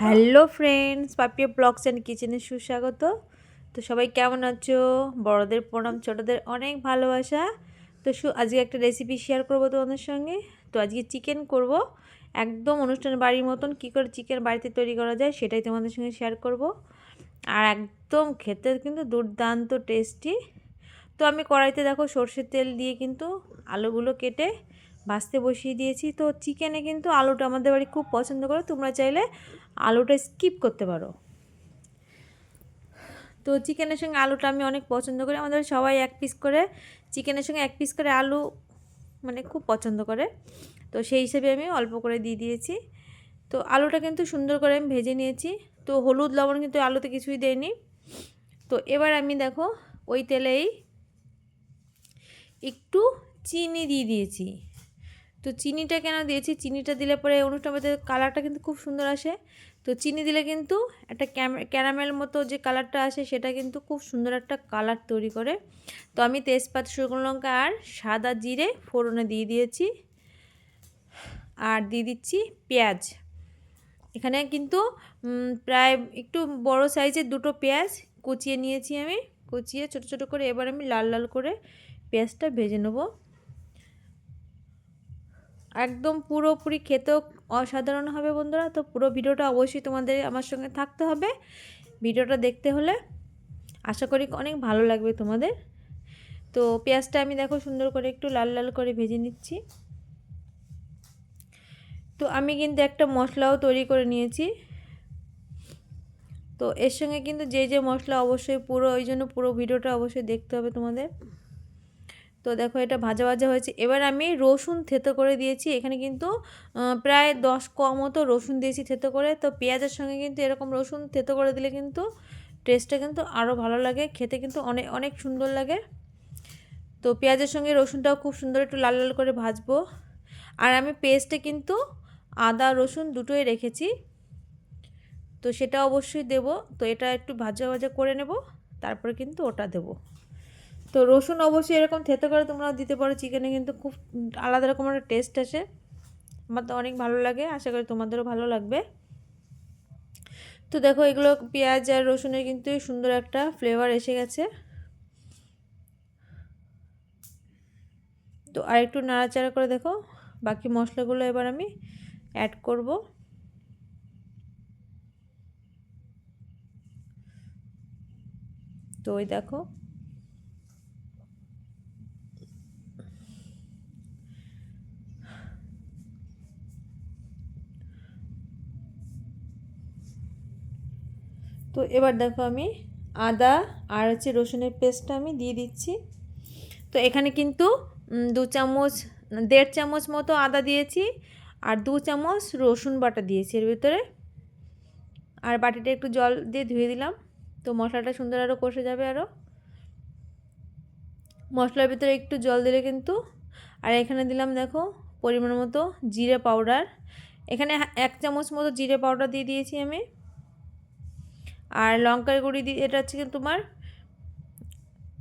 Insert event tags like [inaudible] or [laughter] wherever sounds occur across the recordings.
Hello friends Papiya blogs and কিচেনে সুস্বাগত। তো সবাই কেমন আছো? বড়দের প্রণাম, ছোটদের অনেক ভালোবাসা। তো সু, আজকে একটা রেসিপি শেয়ার করব তোমাদের সঙ্গে। তো আজকে চিকেন করব। একদম অনুষ্ঠান বাড়ির মতন কী করে চিকেন বাড়িতে তৈরি করা যায় সেটাই তোমাদের সঙ্গে শেয়ার করব। আর একদম খেতে কিন্তু দুর্দান্ত টেস্টি তো আমি কড়াইতে দেখো সর্ষের তেল দিয়ে কিন্তু আলুগুলো কেটে ভাজতে বসিয়ে দিয়েছি। তো চিকেনে কিন্তু আলুটা আমাদের বাড়ি খুব পছন্দ করে, তোমরা চাইলে আলুটা স্কিপ করতে পারো। তো চিকেনের সঙ্গে আলুটা আমি অনেক পছন্দ করি। আমাদের সবাই এক পিস করে, চিকেনের সঙ্গে এক পিস করে আলু মানে খুব পছন্দ করে। তো সেই হিসেবে আমি অল্প করে দিয়ে দিয়েছি। তো আলুটা কিন্তু সুন্দর করে আমি ভেজে নিয়েছি। তো হলুদ, লবণ কিন্তু আলুতে কিছুই দেয়নি তো এবার আমি দেখো, ওই তেলেই একটু চিনি দিয়ে দিয়েছি। তো চিনিটা কেন দিয়েছি? চিনিটা দিলে পরে অনুষ্ঠানবাদের কালারটা কিন্তু খুব সুন্দর আসে। তো চিনি দিলে কিন্তু একটা ক্যারামেল মতো যে কালারটা আসে, সেটা কিন্তু খুব সুন্দর একটা কালার তৈরি করে। তো আমি তেজপাত, শুকনো লঙ্কা আর সাদা জিরে ফোড়নে দিয়ে দিয়েছি। আর দিয়ে দিচ্ছি পেঁয়াজ। এখানে কিন্তু প্রায় একটু বড় সাইজের দুটো পেঁয়াজ কুচিয়ে নিয়েছি আমি। কুচিয়ে ছোট ছোট করে এবার আমি লাল লাল করে পেঁয়াজটা ভেজে নেব। একদম পুরোপুরি খেতেও অসাধারণ হবে বন্ধুরা। তো পুরো ভিডিওটা অবশ্যই তোমাদের আমার সঙ্গে থাকতে হবে। ভিডিওটা দেখতে হলে আশা করি অনেক ভালো লাগবে তোমাদের। তো পেঁয়াজটা আমি দেখো সুন্দর করে একটু লাল লাল করে ভেজে নিচ্ছি। তো আমি কিন্তু একটা মশলাও তৈরি করে নিয়েছি। তো এর সঙ্গে কিন্তু যে যে মশলা অবশ্যই পুরো, ওই জন্য পুরো ভিডিওটা অবশ্যই দেখতে হবে তোমাদের। তো দেখো এটা ভাজা ভাজা হয়েছে। এবার আমি রসুন থেতো করে দিয়েছি। এখানে কিন্তু প্রায় দশ কম মতো রসুন দিয়েছি থেতো করে। তো পেঁয়াজের সঙ্গে কিন্তু এরকম রসুন থেতো করে দিলে কিন্তু টেস্টটা কিন্তু আরও ভালো লাগে। খেতে কিন্তু অনেক অনেক সুন্দর লাগে। তো পেঁয়াজের সঙ্গে রসুনটাও খুব সুন্দর একটু লাল লাল করে ভাজবো। আর আমি পেস্টে কিন্তু আদা, রসুন দুটোই রেখেছি। তো সেটা অবশ্যই দেব। তো এটা একটু ভাজা ভাজা করে নেব। তারপরে কিন্তু ওটা দেবো। তো রসুন অবশ্যই এরকম থেতে করে তোমরা দিতে পারো। চিকেনে কিন্তু খুব আলাদা রকম একটা টেস্ট আসে। আমার তো অনেক ভালো লাগে, আশা করি তোমাদেরও ভালো লাগবে। তো দেখো, এগুলো পেঁয়াজ আর রসুনের কিন্তু সুন্দর একটা ফ্লেভার এসে গেছে। তো আর একটু নাড়াচাড়া করে দেখো, বাকি মশলাগুলো এবার আমি অ্যাড করব। তো ওই দেখো তো এবার দেখো আমি আদা আর হচ্ছে রসুনের পেস্টটা আমি দিয়ে দিচ্ছি। তো এখানে কিন্তু দু চামচ, দেড় চামচ মতো আদা দিয়েছি আর দু চামচ রসুন বাটা দিয়েছি এর ভিতরে। আর বাটিটা একটু জল দিয়ে ধুয়ে দিলাম, তো মশলাটা সুন্দর আরও কষে যাবে আরও মশলার ভিতরে একটু জল দিলে কিন্তু, আর এখানে দিলাম দেখো পরিমাণ মতো জিরে পাউডার। এখানে এক চামচ মতো জিরে পাউডার দিয়ে দিয়েছি আমি। আর লঙ্কার গুঁড়ি দিয়ে এটা হচ্ছে তোমার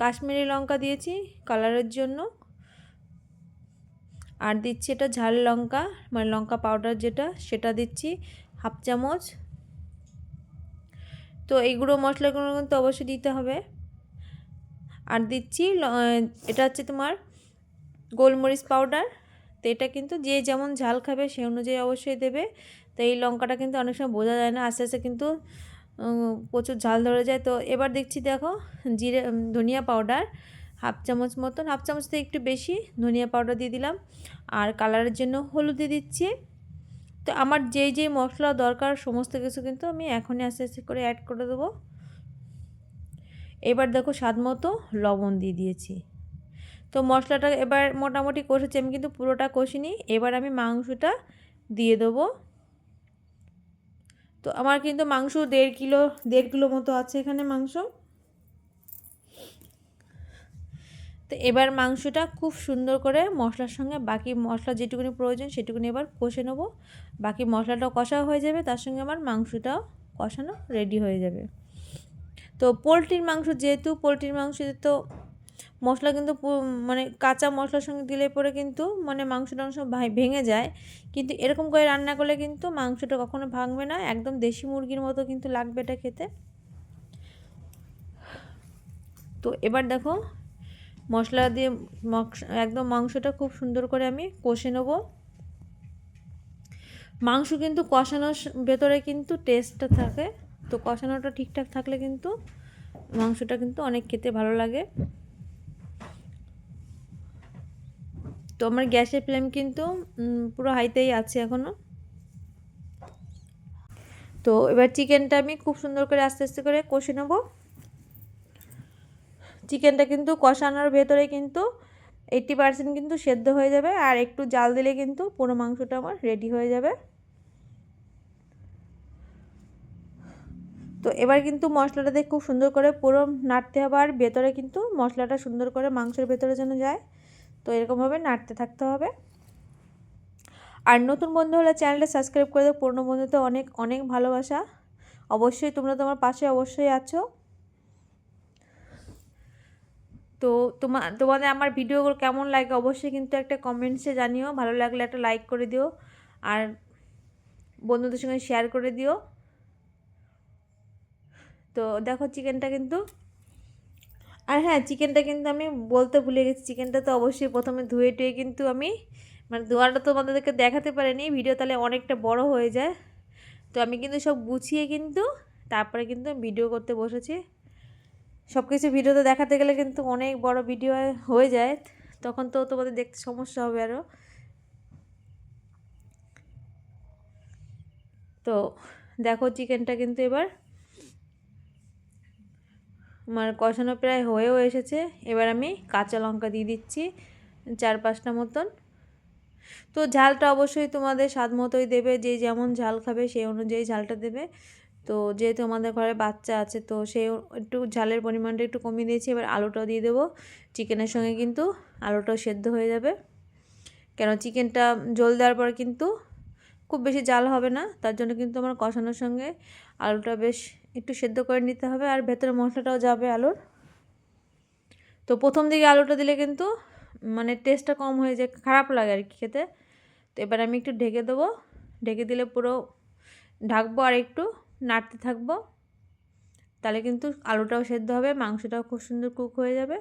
কাশ্মীরি লঙ্কা দিয়েছি কালারের জন্য। আর দিচ্ছি এটা ঝাল লঙ্কা মানে লঙ্কা পাউডার যেটা, সেটা দিচ্ছি হাফ চামচ। তো এই গুঁড়ো মশলাগুলো কিন্তু অবশ্যই দিতে হবে। আর দিচ্ছি এটা হচ্ছে তোমার গোলমরিচ পাউডার। তো এটা কিন্তু যে যেমন ঝাল খাবে সে অনুযায়ী অবশ্যই দেবে। তো এই লঙ্কাটা কিন্তু অনেক সময় বোঝা যায় না, আস্তে আস্তে কিন্তু প্রচুর ঝাল ধরে যায়। তো এবার দেখছি দেখো, জিরে ধনিয়া পাউডার হাফ চামচ মতন, হাফ চামচ থেকে একটু বেশি ধনিয়া পাউডার দিয়ে দিলাম। আর কালারের জন্য হলুদ দিয়ে দিচ্ছি। তো আমার যেই যেই মশলা দরকার, সমস্ত কিছু কিন্তু আমি এখনই আস্তে আস্তে করে অ্যাড করে দেবো। এবার দেখো স্বাদ মতো লবণ দিয়ে দিয়েছি। তো মশলাটা এবার মোটামুটি কষেছি, আমি কিন্তু পুরোটা কষিনি। এবার আমি মাংসটা দিয়ে দেবো। তো আমার কিন্তু মাংস দেড় কিলো দেড় কিলো মতো আছে এখানে মাংস। তো এবার মাংসটা খুব সুন্দর করে মশলার সঙ্গে বাকি মশলা যেটুকুনি প্রয়োজন সেটুকুনি এবার কষে নেব। বাকি মশলাটাও কষা হয়ে যাবে, তার সঙ্গে আমার মাংসটাও কষানো রেডি হয়ে যাবে। তো পোলট্রির মাংস যেহেতু, পোলট্রির মাংসতে তো মশলা কিন্তু মানে কাঁচা মশলার সঙ্গে দিলে পরে কিন্তু মানে মাংস টাংস ভেঙে যায়। কিন্তু এরকম করে রান্না করলে কিন্তু মাংসটা কখনো ভাঙবে না, একদম দেশি মুরগির মতো কিন্তু লাগবে এটা খেতে। তো এবার দেখো মশলা দিয়ে একদম মাংসটা খুব সুন্দর করে আমি কষে নেব। মাংস কিন্তু কষানোর ভেতরে কিন্তু টেস্টটা থাকে। তো কষানোটা ঠিকঠাক থাকলে কিন্তু মাংসটা কিন্তু অনেক খেতে ভালো লাগে। তো আমার গ্যাসের ফ্লেম কিন্তু পুরো হাইতেই আছে এখনও তো এবার চিকেনটা আমি খুব সুন্দর করে আস্তে আস্তে করে কষে নেব। চিকেনটা কিন্তু কষানোর ভেতরে কিন্তু এইট্টি পার্সেন্ট কিন্তু সেদ্ধ হয়ে যাবে আর একটু জাল দিলে কিন্তু পুরো মাংসটা আমার রেডি হয়ে যাবে। তো এবার কিন্তু মশলাটাতে খুব সুন্দর করে পুরো নাড়তে হবে আর ভেতরে কিন্তু মশলাটা সুন্দর করে মাংসের ভেতরে যেন যায়। তো এরকমভাবে নাড়তে থাকতে হবে। আর নতুন বন্ধু হলে চ্যানেলটা সাবস্ক্রাইব করে দেবো পুরনো বন্ধুতে অনেক অনেক ভালোবাসা। অবশ্যই তোমরা তোমার পাশে অবশ্যই আছো। তো তোমা, তোমাদের আমার ভিডিওগুলো কেমন লাগে অবশ্যই কিন্তু একটা কমেন্টসে জানিও। ভালো লাগলে একটা লাইক করে দিও। আর বন্ধুদের সঙ্গে শেয়ার করে দিও। তো দেখো চিকেনটা কিন্তু আর হ্যাঁ চিকেনটা কিন্তু আমি বলতে ভুলে গেছি চিকেনটা তো অবশ্যই প্রথমে ধুয়ে টুয়ে কিন্তু আমি মানে ধোয়াটা তো আমাদেরকে দেখাতে পারিনি ভিডিও তাহলে অনেকটা বড় হয়ে যায়। তো আমি কিন্তু সব গুছিয়ে কিন্তু তারপরে কিন্তু ভিডিও করতে বসেছি। সব কিছু ভিডিওতে দেখাতে গেলে কিন্তু অনেক বড় ভিডিও হয়ে যায়, তখন তো তোমাদের দেখতে সমস্যা হবে আরও তো দেখো চিকেনটা কিন্তু এবার আমার কষানো প্রায় হয়েও এসেছে। এবার আমি কাঁচা লঙ্কা দিয়ে দিচ্ছি চার পাঁচটা মতন। তো ঝালটা অবশ্যই তোমাদের স্বাদ মতোই দেবে, যে যেমন ঝাল খাবে সেই অনুযায়ী ঝালটা দেবে। তো যেহেতু আমাদের ঘরে বাচ্চা আছে, তো সেই একটু ঝালের পরিমাণটা একটু কমিয়ে দিয়েছি। এবার আলুটাও দিয়ে দেবো। চিকেনের সঙ্গে কিন্তু আলুটাও সেদ্ধ হয়ে যাবে। কেন চিকেনটা জল দেওয়ার পর কিন্তু খুব বেশি জাল হবে না। তার জন্য কিন্তু আমার কষানোর সঙ্গে আলুটা বেশ একটু সেদ্ধ করে নিতে হবে আর ভেতরে মশলাটাও যাবে আলুর। তো প্রথম দিকে আলুটা দিলে কিন্তু মানে টেস্টটা কম হয়ে যায়, খারাপ লাগে আর কি খেতে। তো এবার আমি একটু ঢেকে দেবো। ঢেকে দিলে পুরো ঢাকবো আর একটু নাড়তে থাকব। তাহলে কিন্তু আলুটাও সেদ্ধ হবে, মাংসটাও খুব সুন্দর কুক হয়ে যাবে।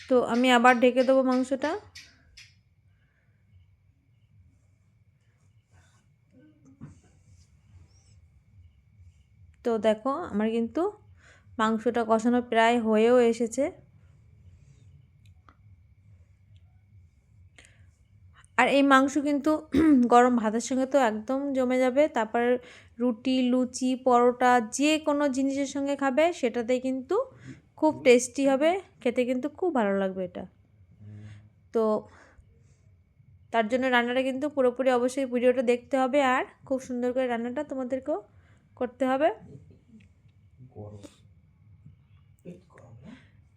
তো আমি আবার ঢেকে দেবো মাংসটা। তো দেখো আমার কিন্তু মাংসটা কষানো প্রায় হয়েও এসেছে। আর এই মাংস কিন্তু [clears throat] গরম ভাতের সঙ্গে তো একদম জমে যাবে। তারপর রুটি, লুচি, পরোটা যে কোনো জিনিসের সঙ্গে খাবে, সেটাতেই কিন্তু খুব টেস্টি হবে। খেতে কিন্তু খুব ভালো লাগবে এটা। তো তার জন্য রান্নাটা কিন্তু পুরোপুরি অবশ্যই ভিডিওটা দেখতে হবে। আর খুব সুন্দর করে রান্নাটা তোমাদেরকেও করতে হবে।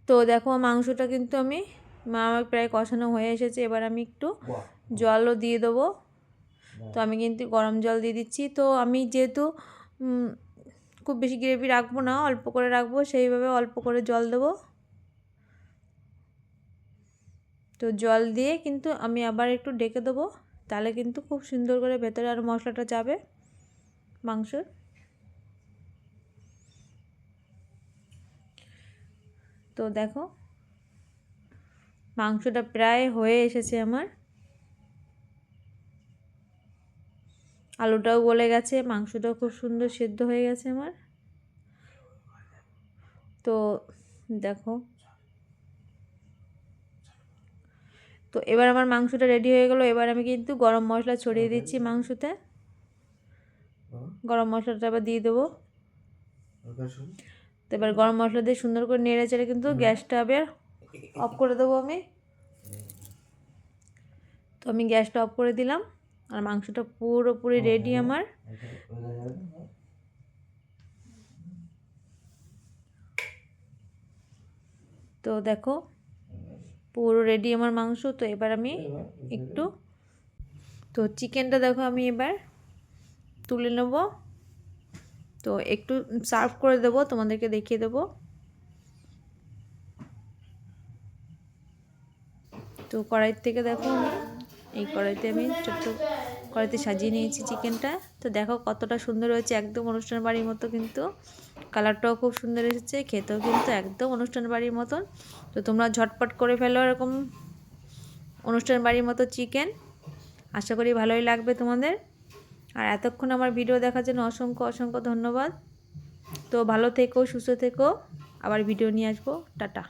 তো দেখো মাংসটা কিন্তু আমি মা আমার প্রায় কষানো হয়ে এসেছে। এবার আমি একটু জলও দিয়ে দেবো। তো আমি কিন্তু গরম জল দিয়ে দিচ্ছি। তো আমি যেহেতু খুব বেশি গ্রেভি রাখব না অল্প করে রাখব সেইভাবে অল্প করে জল দেবো। তো জল দিয়ে কিন্তু আমি আবার একটু ডেকে দেবো। তাহলে কিন্তু খুব সুন্দর করে ভেতরে আর মশলাটা যাবে মাংসর। তো দেখো মাংসটা প্রায় হয়ে এসেছে আমার। আলুটাও গলে গেছে মাংসটাও খুব সুন্দর সেদ্ধ হয়ে গেছে আমার। তো দেখো তো এবার আমার মাংসটা রেডি হয়ে গেলো। এবার আমি কিন্তু গরম মশলা ছড়িয়ে দিচ্ছি মাংসতে। গরম মশলাটা আবার দিয়ে দেবো। তো এবার গরম মশলা দিয়ে সুন্দর করে নেড়ে চেড়ে কিন্তু গ্যাসটা আবার অফ করে দেবো আমি। তো আমি গ্যাসটা অফ করে দিলাম আর মাংসটা পুরোপুরি রেডি আমার। তো দেখো পুরো রেডি আমার মাংস। তো এবার আমি একটু তো চিকেনটা দেখো আমি এবার তুলে নেব। তো একটু সার্ভ করে দেবো, তোমাদেরকে দেখিয়ে দেবো। তো কড়াইর থেকে দেখো, এই কড়াইতে আমি ছোট্ট কড়াইতে সাজিয়ে নিয়েছি চিকেনটা। তো দেখো কতটা সুন্দর হয়েছে, একদম অনুষ্ঠান বাড়ির মতো কিন্তু। কালারটাও খুব সুন্দর এসেছে, খেতেও কিন্তু একদম অনুষ্ঠান বাড়ির মতন। তো তোমরা ঝটপট করে ফেলো এরকম অনুষ্ঠান বাড়ির মতো চিকেন। আশা করি ভালোই লাগবে তোমাদের। আর এতক্ষণ আমার ভিডিও দেখার জন্য অসংখ্য অসংখ্য ধন্যবাদ। তো ভালো থেকো, সুস্থ থেকো। আবার ভিডিও নিয়ে আসব। টাটা।